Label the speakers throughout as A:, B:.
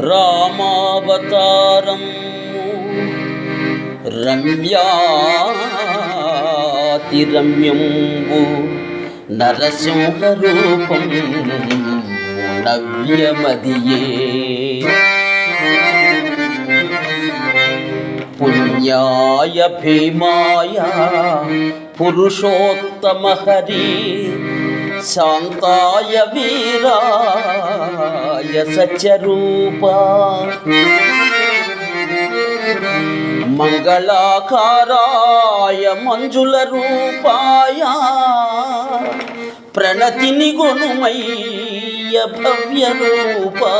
A: రామావతారం. రమ్యాతి రమ్యంబు నరసింహరూపం నవ్యమదియే. పుణ్యాయ భీమాయ పురుషోత్తమ హరి శాంతాయ వీరాయ సత్యరూపా. మంగళాకారాయ మంజుల రూపాయ. ప్రణతిని గుణమయ్య భవ్య రూపా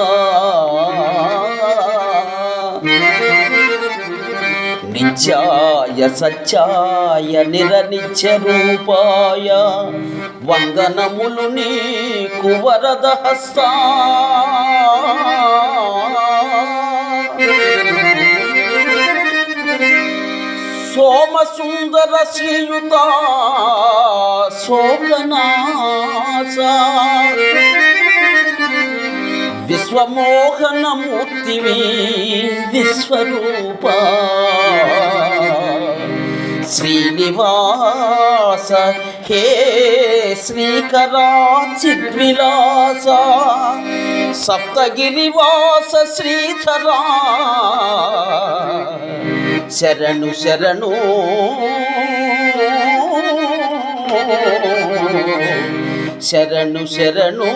A: నిత్యాయ సత్యాయ నిరనిత్య రూపాయ వందనములు నీకు వరద హస్తా సోమసుందర శ్రీయుత శోకనాశ. విశ్వమోహనమూర్తివి విశ్వరూపా. శ్రీనివాస హే శ్రీకరాచిద్విలాస సప్తగిరివాస శ్రీధరా. శరణు శరణు. శరణు శరణు.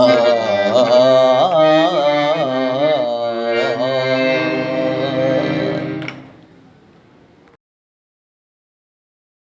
A: ఆ